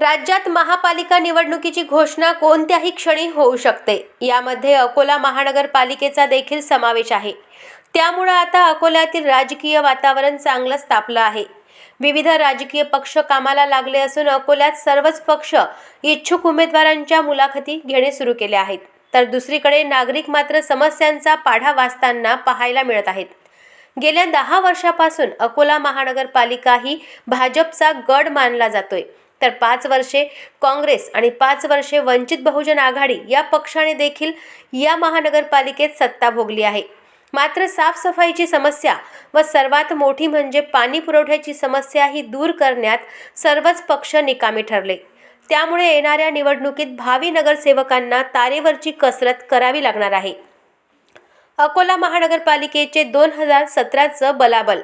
राज्यात महापालिका निवडणुकीची घोषणा कोणत्याही क्षणी होऊ शकते. यामध्ये अकोला महानगरपालिकेचा देखील समावेश आहे. त्यामुळं आता अकोल्यातील राजकीय वातावरण चांगलंच तापलं आहे. विविध राजकीय पक्ष कामाला लागले असून अकोल्यात सर्वच पक्ष इच्छुक उमेदवारांच्या मुलाखती घेणे सुरू केले आहेत. तर दुसरीकडे नागरिक मात्र समस्यांचा पाढा वाचताना पाहायला मिळत आहेत. गेल्या दहा वर्षापासून अकोला महानगरपालिका ही भाजपचा गड मानला जातोय. तर पाच वर्षे काँग्रेस आणि पाच वर्षे वंचित बहुजन आघाडी या पक्षाने देखील या महानगरपालिकेत सत्ता भोगली आहे. मात्र साफसफाईची समस्या व सर्वात मोठी म्हणजे पाणी पुरवठ्याची समस्या ही दूर करण्यात सर्वच पक्ष निकामी ठरले. त्यामुळे येणाऱ्या निवडणुकीत भावी नगरसेवकांना तारेवरची कसरत करावी लागणार आहे. अकोला महानगरपालिकेचे दोन हजार सतराचं बलाबल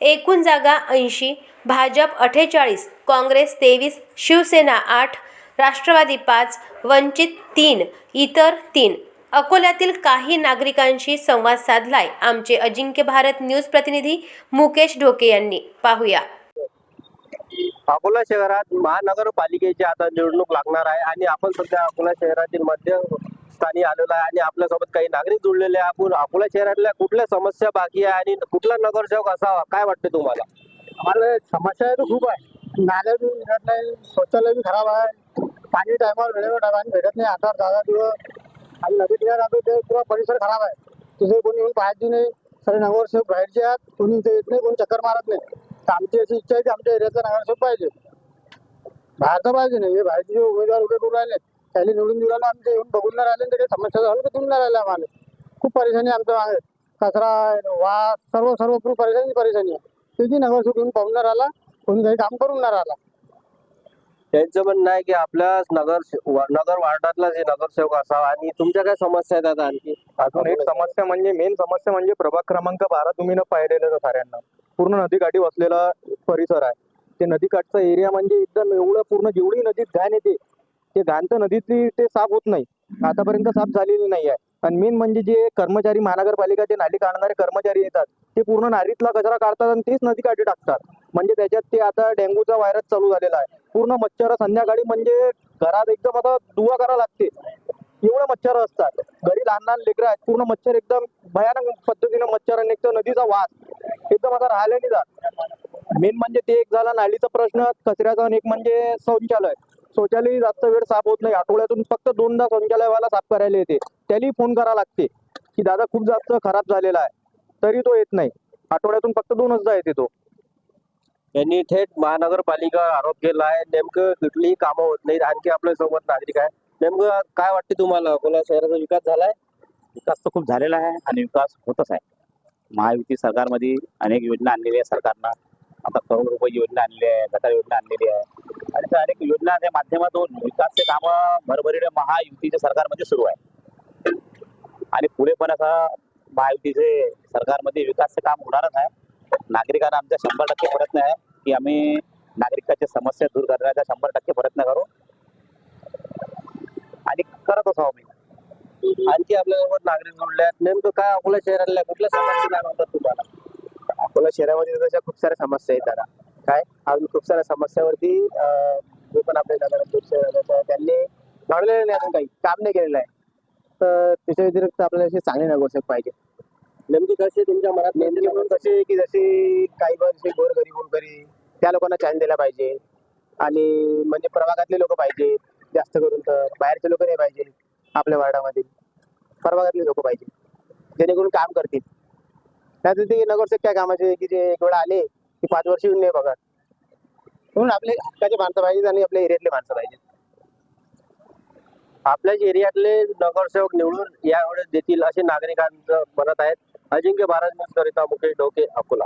एकूण जागा ऐंशी भाजप अठ्ठेचाळीस काँग्रेस तेवीस शिवसेना आठ राष्ट्रवादी पाच वंचित तीन इतर तीन. अकोल्यातील काही नागरिकांशी संवाद साधलाय आमचे अजिंक्य भारत न्यूज प्रतिनिधी मुकेश ढोके यांनी. पाहूया. अकोला शहरात महानगरपालिकेची आता निवडणूक लागणार आहे आणि आपण सध्या अकोला शहरातील मध्य स्थानी आलेलो आहे आणि आपल्यासोबत काही नागरिक जुळलेले आहे. आपण अकोला शहरातल्या कुठल्या समस्या बाकी आहे आणि कुठला नगरसेवक असावा? काय वाटते तुम्हाला? आम्हाला समस्या तर खूप आहे. नाल्या बी मिळत नाही शौचालय बी खराब आहे. पाणी टायमावर वेळेवर टायमाने भेटत नाही. आठ आठ दहा दिवस. आणि नदी किनार राहतो ते पुरा परिसर खराब आहे. तिथे कोणी येऊन पाहायची नाही. सगळे नगरसेवक बाहेरचे आहेत. कोणी इथे येत नाही कोणी चक्कर मारत नाही. तर आमची अशी इच्छा आहे की आमच्या एरियाचा नगरसेवक पाहिजे. बाहेरचा पाहिजे नाही. हे बाहेरचे उमेदवार उभे करून राहिले. त्याला निवडून दिला ना आमचे येऊन बघून नाही राहिले आणि ते काही समस्या हल करून नाही राहिल्या आम्हाला खूप परेशानी आहे. आमच्या मागे कचरा वास सर्व सर्व पूर्ण परेशानी परेशानी आहे. नगरसेवक येऊन पाहून नाही राहिला कोणी काही काम करून नाही राहिला. त्यांचं म्हणणं आहे की आपल्या नगर नगर वार्डातला जे नगरसेवक असावा आणि तुमच्या काय समस्या आहेत आता आणखी? अजून एक समस्या म्हणजे मेन समस्या म्हणजे प्रभाग क्रमांक बारा तुम्ही न पाहिलेलं साऱ्यांना. पूर्ण नदीकाठी वसलेला परिसर आहे. ते नदीकाठचा एरिया म्हणजे एकदम एवढं पूर्ण जेवढी नदीत घाण येते ते घाण तर नदीतली ते साफ होत नाही. आतापर्यंत साफ झालेली नाही आहे आणि मेन म्हणजे जे कर्मचारी महानगरपालिका जे नाली काढणारे कर्मचारी येतात ते पूर्ण नालीतला कचरा काढतात आणि तेच नदीकाठी टाकतात. म्हणजे त्याच्यात ते आता डेंग्यूचा व्हायरस चालू झालेला आहे. पूर्ण मच्छर संध्याकाळी म्हणजे घरात एकदम आता दुवा करावं लागते. एवढं मच्छर असतात. घरी लहान लहान लेकरं आहेत पूर्ण मच्छर एकदम भयानक पद्धतीने मच्छर आणि एक तर नदीचा वास. एकदम आता राहिला नाही जात. मेन म्हणजे ते एक झाला नालीचा प्रश्न कचऱ्याचा आणि एक म्हणजे शौचालय. शौचालय जास्त वेळ साफ होत नाही. आठवड्यातून फक्त दोनदा शौचालयवाला साफ करायला येते. त्यालाही फोन करावा लागते. की दादा खूप जास्त खराब झालेला आहे. तरी तो येत नाही. आठवड्यातून फक्त दोनचदा येते तो. यांनी थेट महानगरपालिका आरोप केला आहे. नेमकं कुठलीही कामं होत नाहीत. आणखी आपल्यासोबत नागरिक आहे नेमकं काय वाटते तुम्हाला? अकोला शहराचा विकास झालाय? विकास तर खूप झालेला आहे आणि विकास होतच आहे. महायुती सरकारमध्ये अनेक योजना आणलेल्या आहे सरकारनं. आता करोड रुपये योजना आणलेली आहे गटार योजना आणलेली आहे. आणि त्या अनेक योजनाच्या माध्यमातून विकासचे कामं भरभरीने महायुतीच्या सरकारमध्ये सुरू आहे आणि पुढे पण असा महायुतीचे सरकारमध्ये विकासचे काम होणारच आहे. नागरिकांना आमचा शंभर टक्के प्रयत्न आहे की आम्ही नागरिकांच्या समस्या दूर करण्याचा शंभर टक्के प्रयत्न करू. आणि करत असावं मी आणखी आपल्यासोबत नागरिक जोडले आहेत नेमकं काय अकोला शहरातल्या कुठल्या समस्या जाणवतात तुम्हाला? अकोला शहरामध्ये तशा खूप साऱ्या समस्या आहेत दादा काय? अजून खूप साऱ्या समस्यावरती जे पण आपले त्यांनी घडलेलं नाही अजून काही काम नाही केलेलं आहे. तर त्याच्या व्यतिरिक्त आपल्याला असे चांगले नगरसेवक पाहिजे. नेमकी कशी तुमच्या मनात नेमके म्हणून कसे की जसे काही वर्षे गोरगरीब वगैरे त्या लोकांना चान्स दिला पाहिजे. आणि म्हणजे प्रभागातले लोक पाहिजे जास्त करून तर बाहेरचे लोक नाही पाहिजे आपल्या वार्डामध्ये. प्रभागातले लोक पाहिजे. जेणेकरून काम करतील. त्यात ते नगरसेवक काय कामाचे की जे एक वेळा आले की पाच वर्ष येऊन नाही बघा म्हणून आपले हक्काचे माणसं पाहिजेत आणि आपल्या एरियातले माणसं पाहिजेत. आपल्याच एरियातले नगरसेवक निवडून यावेळेस देतील असे नागरिकांचं म्हणत आहेत अजिंक्य भारत न्यूज करिता मुकेश डोके अकोला.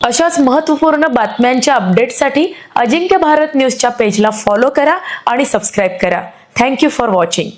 अशाच महत्त्वपूर्ण बातम्यांच्या अपडेटसाठी अजिंक्य भारत न्यूजच्या पेजला फॉलो करा आणि सबस्क्राईब करा. Thank you for watching.